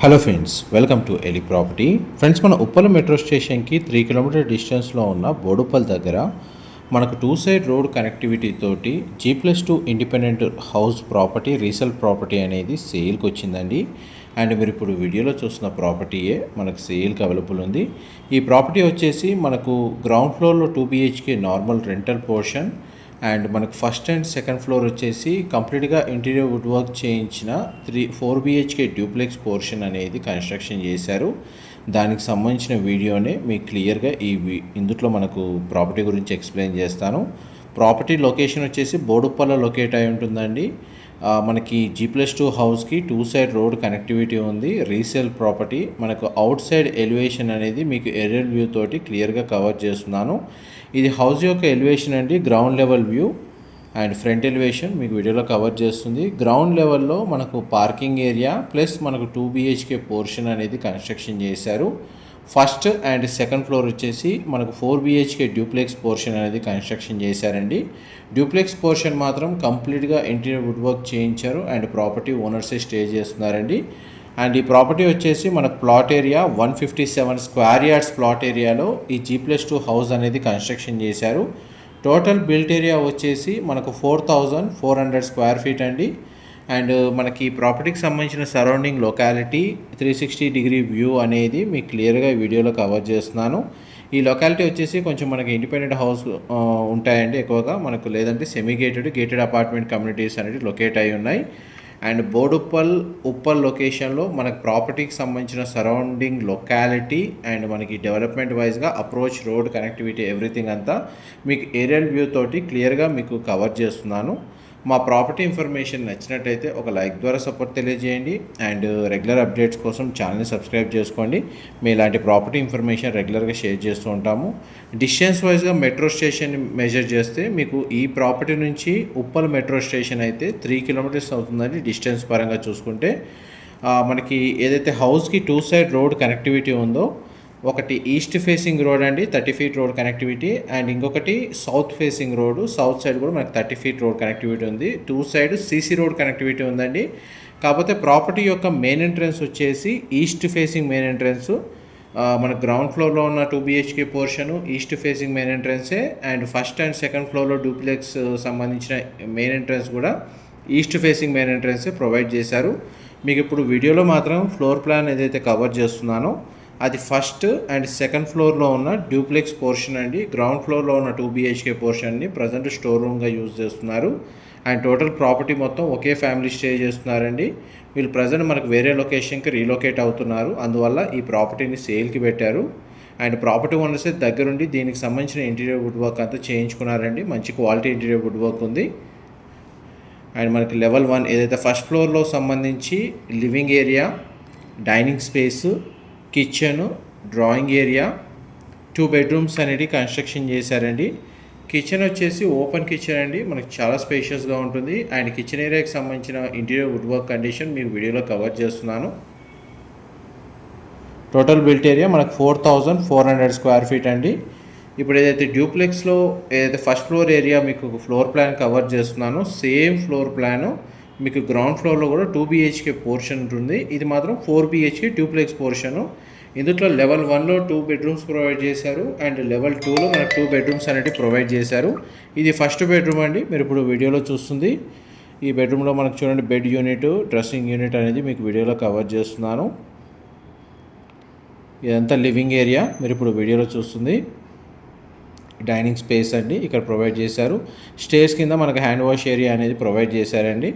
Hello friends welcome to ఎలి property friends మన Uppal metro స్టేషన్కి త్రీ కిలోమీటర్ డిస్టెన్స్లో ఉన్న బోడుపల్ దగ్గర మనకు టూ సైడ్ రోడ్ కనెక్టివిటీ తోటి G plus two independent house property resale property అనేది సేల్కి వచ్చిందండి. అండ్ మీరు ఇప్పుడు వీడియోలో చూస్తున్న ప్రాపర్టీయే మనకు సేల్కి అవైలబుల్ ఉంది. ఈ ప్రాపర్టీ వచ్చేసి మనకు గ్రౌండ్ ఫ్లోర్లో two BHK normal rental portion and మనకు ఫస్ట్ అండ్ సెకండ్ ఫ్లోర్ వచ్చేసి కంప్లీట్గా ఇంటీరియర్ వుడ్ వర్క్ చేయించిన three four BHK duplex portion అనేది కన్స్ట్రక్షన్ చేశారు. దానికి సంబంధించిన వీడియోనే మీకు క్లియర్గా ఈ ఇందులో మనకు ప్రాపర్టీ గురించి ఎక్స్ప్లెయిన్ చేస్తాను. ప్రాపర్టీ లొకేషన్ వచ్చేసి బోడుప్పల లొకేట్ అయి ఉంటుందండి. మనకి జీ ప్లస్ టూ హౌస్కి టూ సైడ్ రోడ్ కనెక్టివిటీ ఉంది. Resale property. మనకు అవుట్ సైడ్ ఎలివేషన్ అనేది మీకు ఏరియల్ వ్యూ తోటి క్లియర్గా కవర్ చేస్తున్నాను. ఇది హౌస్ యొక్క ఎలివేషన్ అండి ground level view and front elevation మీకు వీడియోలో కవర్ చేస్తుంది. గ్రౌండ్ లెవెల్లో మనకు పార్కింగ్ ఏరియా ప్లస్ మనకు టూ బిహెచ్కే పోర్షన్ అనేది కన్స్ట్రక్షన్ చేశారు. ఫస్ట్ అండ్ సెకండ్ ఫ్లోర్ వచ్చేసి మనకు ఫోర్ బిహెచ్కే డ్యూప్లెక్స్ పోర్షన్ అనేది కన్స్ట్రక్షన్ చేశారండి. డ్యూప్లెక్స్ పోర్షన్ మాత్రం కంప్లీట్గా ఇంటీరియర్ వుడ్ వర్క్ చేయించారు అండ్ ప్రాపర్టీ ఓనర్సే స్టే చేస్తున్నారండి. అండ్ ఈ ప్రాపర్టీ వచ్చేసి మనకు plot area one fifty seven square yards plot ఏరియాలో ఈ జీ ప్లస్ టూ హౌస్ అనేది కన్స్ట్రక్షన్ చేశారు. టోటల్ బిల్ట్ ఏరియా వచ్చేసి మనకు four thousand four hundred square feet అండి. అండ్ మనకి ఈ ప్రాపర్టీకి సంబంధించిన surrounding locality three sixty degree view అనేది మీకు క్లియర్గా ఈ వీడియోలో కవర్ చేస్తున్నాను. ఈ లొకాలిటీ వచ్చేసి కొంచెం మనకి ఇండిపెండెంట్ హౌస్ ఉంటాయండి ఎక్కువగా. మనకు లేదంటే semi gated gated apartment communities అనేవి లొకేట్ అయి ఉన్నాయి. అండ్ బోడుప్పల్ ఉప్పల్ లొకేషన్లో మనకు ప్రాపర్టీకి సంబంధించిన సరౌండింగ్ లొకాలిటీ అండ్ మనకి డెవలప్మెంట్ వైజ్గా అప్రోచ్ రోడ్ కనెక్టివిటీ ఎవ్రీథింగ్ అంతా మీకు ఏరియల్ వ్యూ తోటి క్లియర్గా మీకు కవర్ చేస్తున్నాను. మా ప్రాపర్టీ ఇన్ఫర్మేషన్ నచ్చినట్టయితే ఒక లైక్ ద్వారా సపోర్ట్ తెలియజేయండి. అండ్ రెగ్యులర్ అప్డేట్స్ కోసం ఛానల్ని సబ్స్క్రైబ్ చేసుకోండి. మీ ఇలాంటి ప్రాపర్టీ ఇన్ఫర్మేషన్ రెగ్యులర్గా షేర్ చేస్తూ ఉంటాము. డిస్టెన్స్ వైజ్గా మెట్రో స్టేషన్ మెజర్ చేస్తే మీకు ఈ ప్రాపర్టీ నుంచి ఉప్పల్ మెట్రో స్టేషన్ అయితే త్రీ కిలోమీటర్స్ అవుతుందండి డిస్టెన్స్ పరంగా చూసుకుంటే. మనకి ఏదైతే హౌస్కి టూ సైడ్ రోడ్ కనెక్టివిటీ ఉందో ఒకటి ఈస్ట్ ఫేసింగ్ రోడ్ అండి thirty feet road connectivity and ఇంకొకటి south facing road south side కూడా మనకి థర్టీ ఫీట్ రోడ్ కనెక్టివిటీ ఉంది. Two side CC road connectivity ఉందండి. కాకపోతే ప్రాపర్టీ యొక్క మెయిన్ ఎంట్రన్స్ వచ్చేసి ఈస్ట్ ఫేసింగ్ మెయిన్ ఎంట్రన్స్ మన గ్రౌండ్ ఫ్లోర్లో ఉన్న two BHK portion east facing main ఎంట్రన్సే and first and second ఫ్లోర్లో డూప్లెక్స్ సంబంధించిన మెయిన్ ఎంట్రన్స్ కూడా ఈస్ట్ ఫేసింగ్ మెయిన్ ఎంట్రన్సే ప్రొవైడ్ చేశారు. మీకు ఇప్పుడు వీడియోలో మాత్రం ఫ్లోర్ ప్లాన్ ఏదైతే కవర్ చేస్తున్నానో అది ఫస్ట్ అండ్ సెకండ్ ఫ్లోర్లో ఉన్న డ్యూప్లెక్స్ పోర్షన్ అండి. గ్రౌండ్ ఫ్లోర్లో ఉన్న టూ బిహెచ్కే పోర్షన్ని ప్రజెంట్ స్టోర్ రూమ్గా యూజ్ చేస్తున్నారు. అండ్ టోటల్ ప్రాపర్టీ మొత్తం ఒకే ఫ్యామిలీ స్టే చేస్తున్నారండి. వీళ్ళు ప్రజెంట్ మనకు వేరే లొకేషన్కి రీలొకేట్ అవుతున్నారు. అందువల్ల ఈ ప్రాపర్టీని సేల్కి పెట్టారు. అండ్ ప్రాపర్టీ ఓనర్స్ దగ్గరుండి దీనికి సంబంధించిన ఇంటీరియర్ వుడ్ వర్క్ అంతా చేయించుకున్నారండి. మంచి క్వాలిటీ ఇంటీరియర్ వుడ్ వర్క్ ఉంది. అండ్ మనకి లెవెల్ వన్ ఏదైతే ఫస్ట్ ఫ్లోర్లో సంబంధించి living area dining space kitchen drawing area two bedrooms అనేది కన్స్ట్రక్షన్ చేశారండి. కిచెన్ వచ్చేసి ఓపెన్ కిచెన్ అండి. మనకి చాలా స్పేషియస్గా ఉంటుంది. అండ్ కిచెన్ ఏరియాకి సంబంధించిన ఇంటీరియర్ వుడ్ వర్క్ కండిషన్ మీకు వీడియోలో కవర్ చేస్తున్నాను. టోటల్ బిల్ట్ ఏరియా మనకు four thousand four hundred square feet అండి. ఇప్పుడు ఏదైతే డ్యూప్లెక్స్లో ఏదైతే ఫస్ట్ ఫ్లోర్ ఏరియా మీకు ఫ్లోర్ ప్లాన్ కవర్ చేస్తున్నానో సేమ్ ఫ్లోర్ ప్లాను మీకు గ్రౌండ్ ఫ్లోర్లో కూడా టూ బిహెచ్కే పోర్షన్ ఉంటుంది. ఇది మాత్రం ఫోర్ బిహెచ్కే ట్యూప్లెక్స్ పోర్షను ఇందులో లెవెల్ వన్లో టూ బెడ్రూమ్స్ ప్రొవైడ్ చేశారు. అండ్ లెవెల్ టూలో మనకు టూ బెడ్రూమ్స్ అనేవి ప్రొవైడ్ చేశారు. ఇది ఫస్ట్ బెడ్రూమ్ అండి. మీరు ఇప్పుడు వీడియోలో చూస్తుంది. ఈ బెడ్రూమ్లో మనకు చూడండి బెడ్ యూనిట్ డ్రెస్సింగ్ యూనిట్ అనేది మీకు వీడియోలో కవర్ చేస్తున్నాను. ఇదంతా లివింగ్ ఏరియా మీరు ఇప్పుడు వీడియోలో చూస్తుంది. డైనింగ్ స్పేస్ అండి. ఇక్కడ ప్రొవైడ్ చేశారు. స్టేర్స్ కింద మనకు హ్యాండ్ వాష్ ఏరియా అనేది ప్రొవైడ్ చేశారండి.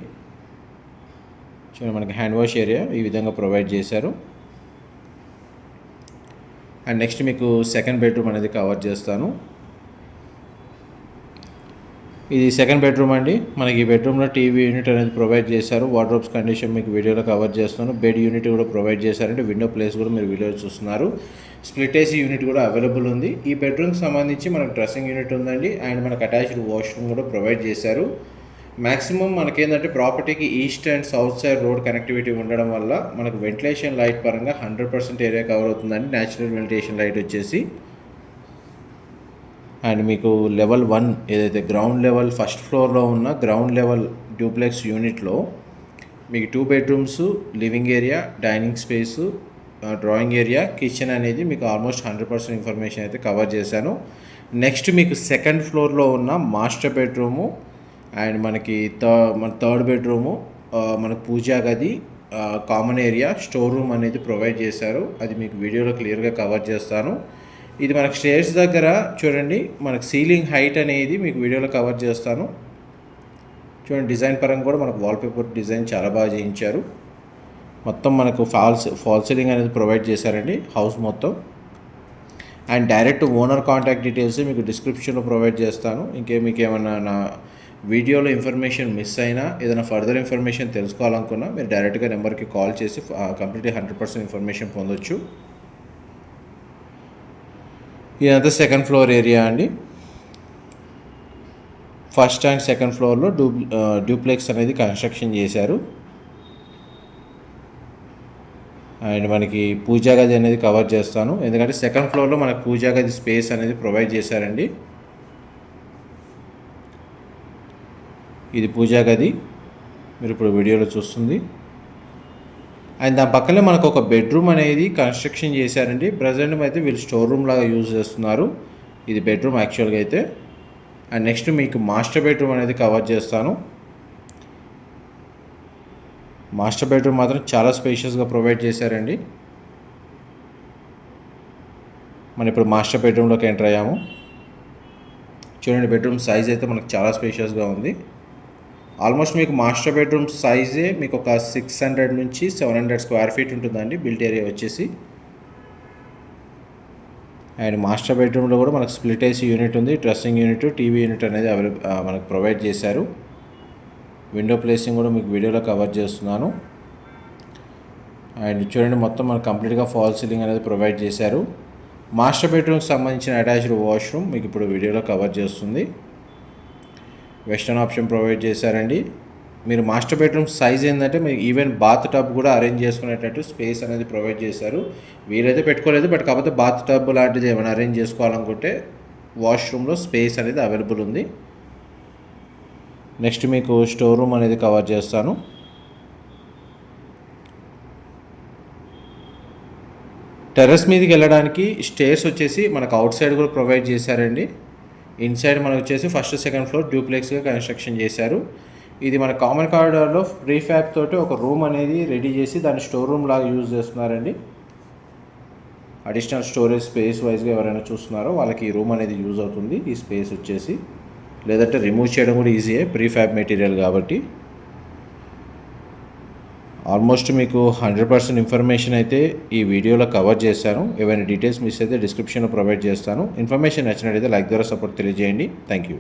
చూడండి మనకి హ్యాండ్ వాష్ ఏరియా ఈ విధంగా ప్రొవైడ్ చేశారు. అండ్ నెక్స్ట్ మీకు సెకండ్ బెడ్రూమ్ అనేది కవర్ చేస్తాను. ఇది సెకండ్ బెడ్రూమ్ అండి. మనకి ఈ బెడ్రూమ్లో టీవీ యూనిట్ అనేది ప్రొవైడ్ చేశారు. వార్డ్రోబ్స్ కండిషన్ మీకు వీడియోలో కవర్ చేస్తాను. బెడ్ యూనిట్ కూడా ప్రొవైడ్ చేశారంటే విండో ప్లేస్ కూడా మీరు వీడియో చూస్తున్నారు. స్ప్లిట్ ఏసీ యూనిట్ కూడా అవైలబుల్ ఉంది. ఈ బెడ్రూమ్కి సంబంధించి మనకు డ్రెస్సింగ్ యూనిట్ ఉందండి. అండ్ మనకు అటాచ్డ్ వాష్రూమ్ కూడా ప్రొవైడ్ చేశారు. మ్యాక్సిమం మనకేంటంటే ప్రాపర్టీకి east and south side road connectivity ఉండడం వల్ల మనకు వెంటిలేషన్ లైట్ పరంగా హండ్రెడ్ పర్సెంట్ ఏరియా కవర్ అవుతుందండి. న్యాచురల్ వెంటిలేషన్ లైట్ వచ్చేసి. అండ్ మీకు లెవెల్ వన్ ఏదైతే గ్రౌండ్ లెవెల్ ఫస్ట్ ఫ్లోర్లో ఉన్న గ్రౌండ్ లెవెల్ డ్యూప్లెక్స్ యూనిట్లో మీకు two bedrooms living area dining space drawing area kitchen అనేది మీకు ఆల్మోస్ట్ హండ్రెడ్ పర్సెంట్ ఇన్ఫర్మేషన్ అయితే కవర్ చేశాను. నెక్స్ట్ మీకు సెకండ్ ఫ్లోర్లో ఉన్న మాస్టర్ బెడ్రూము అండ్ మనకి థర్డ్ మన థర్డ్ బెడ్రూము మనకు పూజా గది కామన్ ఏరియా స్టోర్ రూమ్ అనేది ప్రొవైడ్ చేశారు. అది మీకు వీడియోలో క్లియర్గా కవర్ చేస్తాను. ఇది మనకు స్టేర్స్ దగ్గర చూడండి మనకు సీలింగ్ హైట్ అనేది మీకు వీడియోలో కవర్ చేస్తాను. చూడండి డిజైన్ పరంగా కూడా మనకు వాల్పేపర్ డిజైన్ చాలా బాగా చేయించారు. మొత్తం మనకు ఫాల్స్ ఫాల్ సీలింగ్ అనేది ప్రొవైడ్ చేశారండి హౌస్ మొత్తం. And direct owner contact details మీకు డిస్క్రిప్షన్లో ప్రొవైడ్ చేస్తాను. ఇంకే మీకు ఏమన్నా నా వీడియోలో ఇన్ఫర్మేషన్ మిస్ అయినా ఏదైనా ఫర్దర్ ఇన్ఫర్మేషన్ తెలుసుకోవాలనుకున్నా మీరు డైరెక్ట్గా నెంబర్కి కాల్ చేసి కంప్లీట్లీ హండ్రెడ్ పర్సెంట్ ఇన్ఫర్మేషన్ పొందొచ్చు. ఇదంతా సెకండ్ ఫ్లోర్ ఏరియా అండి. ఫస్ట్ అండ్ సెకండ్ ఫ్లోర్లో డూ డూప్లెక్స్ అనేది కన్స్ట్రక్షన్ చేశారు. అండ్ మనకి పూజా గది అనేది కవర్ చేస్తాను. ఎందుకంటే సెకండ్ ఫ్లోర్లో మనకు పూజా గది స్పేస్ అనేది ప్రొవైడ్ చేశారండి. ఇది పూజా గది. మీరు ఇప్పుడు వీడియోలో చూస్తుంది. అండ్ దాని పక్కనే మనకు ఒక బెడ్రూమ్ అనేది కన్స్ట్రక్షన్ చేశారండి. ప్రజెంట్ అయితే వీళ్ళు స్టోర్ రూమ్ లాగా యూజ్ చేస్తున్నారు. ఇది బెడ్రూమ్ యాక్చువల్గా అయితే. అండ్ నెక్స్ట్ మీకు మాస్టర్ బెడ్రూమ్ అనేది కవర్ చేస్తాను. మాస్టర్ బెడ్రూమ్ మాత్రం చాలా స్పేషియస్గా ప్రొవైడ్ చేశారండి. మనం ఇప్పుడు మాస్టర్ బెడ్రూమ్లోకి ఎంటర్ అయ్యాము. చూడండి బెడ్రూమ్ సైజ్ అయితే మనకు చాలా స్పేషియస్గా ఉంది. ఆల్మోస్ట్ మీకు మాస్టర్ బెడ్రూమ్ సైజే మీకు ఒక సిక్స్ హండ్రెడ్ నుంచి సెవెన్ హండ్రెడ్ స్క్వేర్ ఫీట్ ఉంటుందండి బిల్ట్ ఏరియా వచ్చేసి. అండ్ మాస్టర్ బెడ్రూమ్లో కూడా మనకు స్ప్లిట్ ఏసీ యూనిట్ ఉంది డ్రెస్సింగ్ యూనిట్ టీవీ యూనిట్ అనేది అవైలబుల్ మనకు ప్రొవైడ్ చేశారు. విండో ప్లేసింగ్ కూడా మీకు వీడియోలో కవర్ చేస్తున్నాను. అండ్ చూడండి మొత్తం మనకు కంప్లీట్గా ఫాల్ సీలింగ్ అనేది ప్రొవైడ్ చేశారు. మాస్టర్ బెడ్రూమ్కి సంబంధించిన అటాచ్డ్ వాష్రూమ్ మీకు ఇప్పుడు వీడియోలో కవర్ చేస్తుంది. వెస్టర్న్ ఆప్షన్ ప్రొవైడ్ చేశారండి. మీరు మాస్టర్ బెడ్రూమ్ సైజ్ ఏంటంటే మీరు ఈవెన్ బాత్ టబ్ కూడా అరేంజ్ చేసుకునేటట్టు స్పేస్ అనేది ప్రొవైడ్ చేశారు. వీరైతే పెట్టుకోలేదు బట్ కాకపోతే బాత్ టబ్ లాంటిది ఏమైనా అరేంజ్ చేసుకోవాలనుకుంటే వాష్రూమ్లో స్పేస్ అనేది అవైలబుల్ ఉంది. నెక్స్ట్ మీకు స్టోర్ రూమ్ అనేది కవర్ చేస్తాను. టెర్రస్ మీదకి వెళ్ళడానికి స్టేర్స్ వచ్చేసి మనకు అవుట్ సైడ్ కూడా ప్రొవైడ్ చేశారండి. ఇన్సైడ్ మనకు వచ్చేసి ఫస్ట్ సెకండ్ ఫ్లోర్ డ్యూప్లెక్స్గా కన్స్ట్రక్షన్ చేశారు. ఇది మన కామన్ కారిడార్లో ఫ్రీ ఫ్యాబ్ తోటి ఒక రూమ్ అనేది రెడీ చేసి దాన్ని స్టోర్ రూమ్ లాగా యూజ్ చేస్తున్నారండి. అడిషనల్ స్టోరేజ్ స్పేస్ వైజ్గా ఎవరైనా చూస్తున్నారో వాళ్ళకి ఈ రూమ్ అనేది యూజ్ అవుతుంది. ఈ స్పేస్ వచ్చేసి లేదంటే రిమూవ్ చేయడం కూడా ఈజీయే ప్రీ ఫ్యాబ్ మెటీరియల్ కాబట్టి. ఆల్మోస్ట్ మీకు హండ్రెడ్ పర్సెంట్ ఇన్ఫర్మేషన్ అయితే ఈ వీడియోలో కవర్ చేశాను. ఏవైనా డీటెయిల్స్ మిస్ అయితే డిస్క్రిప్షన్లో ప్రొవైడ్ చేస్తాను. ఇన్ఫర్మేషన్ నచ్చినట్టయితే లైక్ ద్వారా సపోర్ట్ తెలియజేయండి. Thank you.